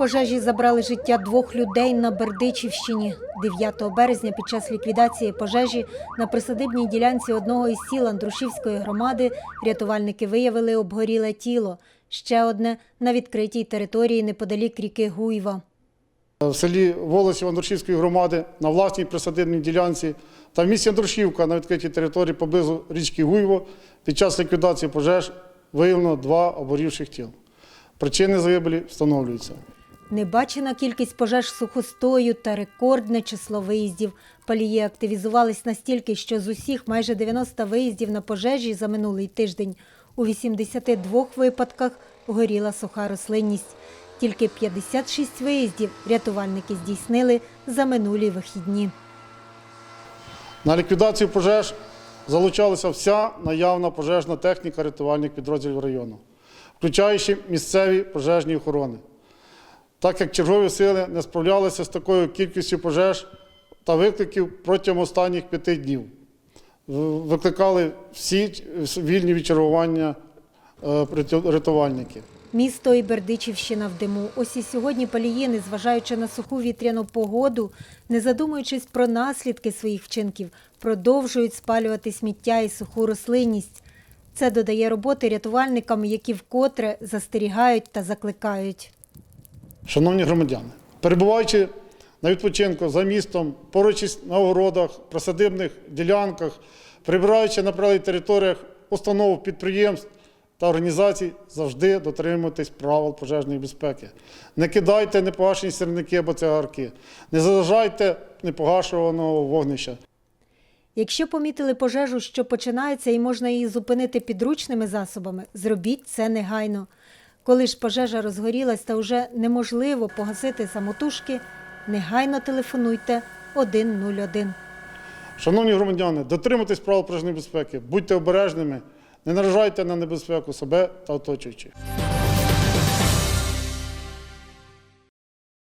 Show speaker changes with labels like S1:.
S1: Пожежі забрали життя двох людей на Бердичівщині. 9 березня під час ліквідації пожежі на присадибній ділянці одного із сіл Андрушівської громади рятувальники виявили обгоріле тіло. Ще одне на відкритій території неподалік ріки Гуйва.
S2: в селі Волосів Андрушівської громади на власній присадибній ділянці та в місті Андрушівка на відкритій території поблизу річки Гуйво під час ліквідації пожеж виявлено два обгорівших тіл. Причини загибелі встановлюються.
S1: Небачена кількість пожеж сухостою та рекордне число виїздів. Палії активізувались настільки, що з усіх майже 90 виїздів на пожежі за минулий тиждень у 82 випадках горіла суха рослинність. Тільки 56 виїздів рятувальники здійснили за минулі вихідні.
S2: На ліквідацію пожеж залучалася вся наявна пожежна техніка рятувальних підрозділів району, включаючи місцеві пожежні охорони. Так як чергові сили не справлялися з такою кількістю пожеж та викликів протягом останніх п'яти днів. Викликали всі вільні від чергування е, рятувальники.
S1: Місто і Бердичівщина в диму. Ось і сьогодні палії, незважаючи на суху вітряну погоду, не задумуючись про наслідки своїх вчинків, продовжують спалювати сміття і суху рослинність. Це додає роботи рятувальникам, які вкотре застерігають та закликають.
S2: Шановні громадяни, перебуваючи на відпочинку за містом, поруч на огородах, присадибних ділянках, прибираючи на прилеглих територіях установ, підприємств та організацій, завжди дотримуйтесь правил пожежної безпеки. Не кидайте непогашені сірники або цигарки, не заважайте непогашуваного вогнища.
S1: Якщо помітили пожежу, що починається і можна її зупинити підручними засобами, зробіть це негайно. Коли ж пожежа розгорілась та вже неможливо погасити самотужки, негайно телефонуйте 101.
S2: Шановні громадяни, дотримуйтесь правил пожежної безпеки, будьте обережними, не наражайте на небезпеку себе та оточуючих.